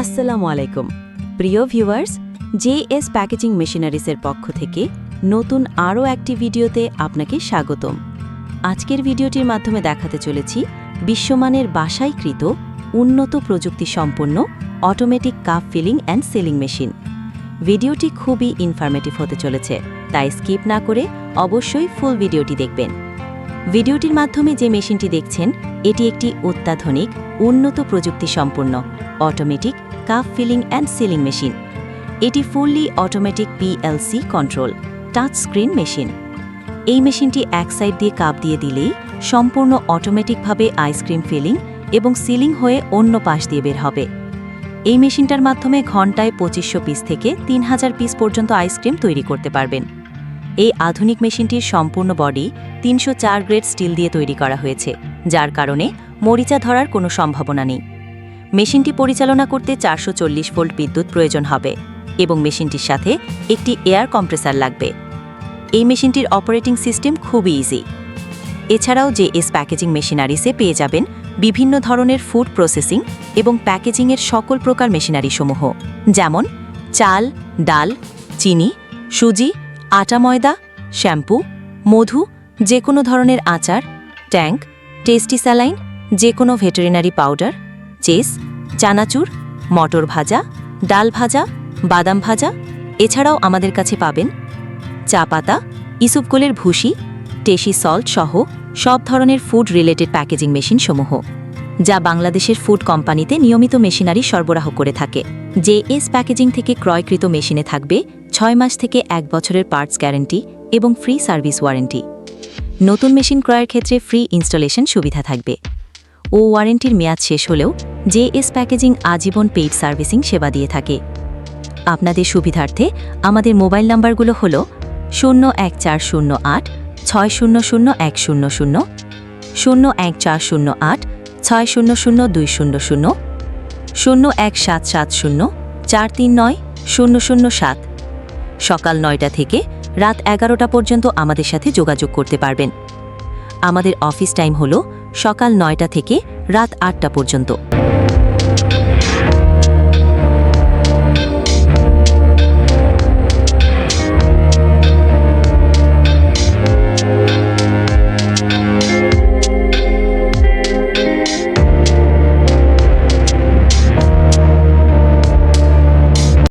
আসসালামু আলাইকুম। প্রিয় ভিউয়ার্স জেএস প্যাকেজিং মেশিনারিসের পক্ষ থেকে নতুন আরও একটি ভিডিওতে আপনাকে স্বাগতম। আজকের ভিডিওটির মাধ্যমে দেখাতে চলেছি বিশ্বমানের বাসাইকৃত, উন্নত প্রযুক্তি সম্পন্ন automatic cup filling and sealing machine ভিডিওটি খুবই ইনফরমেটিভ হতে চলেছে, তাই স্কিপ না করে অবশ্যই ফুল ভিডিওটি দেখবেন। ভিডিওটির মাধ্যমে যে মেশিনটি দেখছেন, এটি একটি অত্যাধুনিক, উন্নত প্রযুক্তি সম্পন্ন automatic cup filling and sealing machine এটি fully automatic PLC control touch screen machine এই মেশিনটি এক সাইড দিয়ে কাপ দিয়ে দিলেই সম্পূর্ণ অটোমেটিকভাবে আইসক্রিম ফিলিং এবং সিলিং হয়ে অন্য পাশ দিয়ে বের হবে। এই মেশিনটার মাধ্যমে ঘন্টায় পঁচিশশো পিস থেকে তিন হাজার পিস পর্যন্ত আইসক্রিম তৈরি করতে পারবেন। এই আধুনিক মেশিনটির সম্পূর্ণ বডি তিনশো চার গ্রেড স্টিল দিয়ে তৈরি করা হয়েছে, যার কারণে মরিচা ধরার কোনো সম্ভাবনা নেই। মেশিনটি পরিচালনা করতে চারশো চল্লিশ ভোল্ট বিদ্যুৎ প্রয়োজন হবে এবং মেশিনটির সাথে একটি এয়ার কম্প্রেসার লাগবে। এই মেশিনটির অপারেটিং সিস্টেম খুবই ইজি। এছাড়াও যে এস প্যাকেজিং মেশিনারিসে পেয়ে যাবেন বিভিন্ন ধরনের ফুড প্রসেসিং এবং প্যাকেজিংয়ের সকল প্রকার মেশিনারিসমূহ, যেমন চাল, ডাল, চিনি, সুজি, আটা ময়দা, শ্যাম্পু, মধু যে কোনো ধরনের আচার, ট্যাঙ্ক, টেস্টি স্যালাইন যে কোনো ভেটেরিনারি পাউডার, চেস চানাচুর, মটর ভাজা, ডাল ভাজা, বাদাম ভাজা, এছাড়াও আমাদের কাছে পাবেন চা পাতা ইসুপকোলের ভুসি টেসি সল্ট সহ সব ধরনের ফুড রিলেটেড প্যাকেজিং মেশিনসমূহ যা বাংলাদেশের ফুড কোম্পানিতে নিয়মিত মেশিনারি সরবরাহ করে থাকে। জেএস প্যাকেজিং থেকে ক্রয়কৃত মেশিনে থাকবে ছয় মাস থেকে এক বছরের পার্টস গ্যারেন্টি এবং ফ্রি সার্ভিস ওয়ারেন্টি নতুন মেশিন ক্রয়ের ক্ষেত্রে ফ্রি ইনস্টলেশন সুবিধা থাকবে। ও ওয়ারেন্টির মেয়াদ শেষ হলেও জেএস প্যাকেজিং আজীবন পেইড সার্ভিসিং সেবা দিয়ে থাকে। আপনাদের সুবিধার্থে আমাদের মোবাইল নাম্বারগুলো হল শূন্য এক চার শূন্য আট, ছয় শূন্য শূন্য এক শূন্য শূন্য শূন্য এক চার শূন্য আট, ছয় শূন্য শূন্য দুই শূন্য শূন্য শূন্য এক সাত সাত শূন্য, চার তিন নয় শূন্য শূন্য সাত। সকাল নয়টা থেকে রাত এগারোটা পর্যন্ত আমাদের সাথে যোগাযোগ করতে পারবেন। আমাদের অফিস টাইম হল সকাল নয়টা থেকে রাত আটটা পর্যন্ত।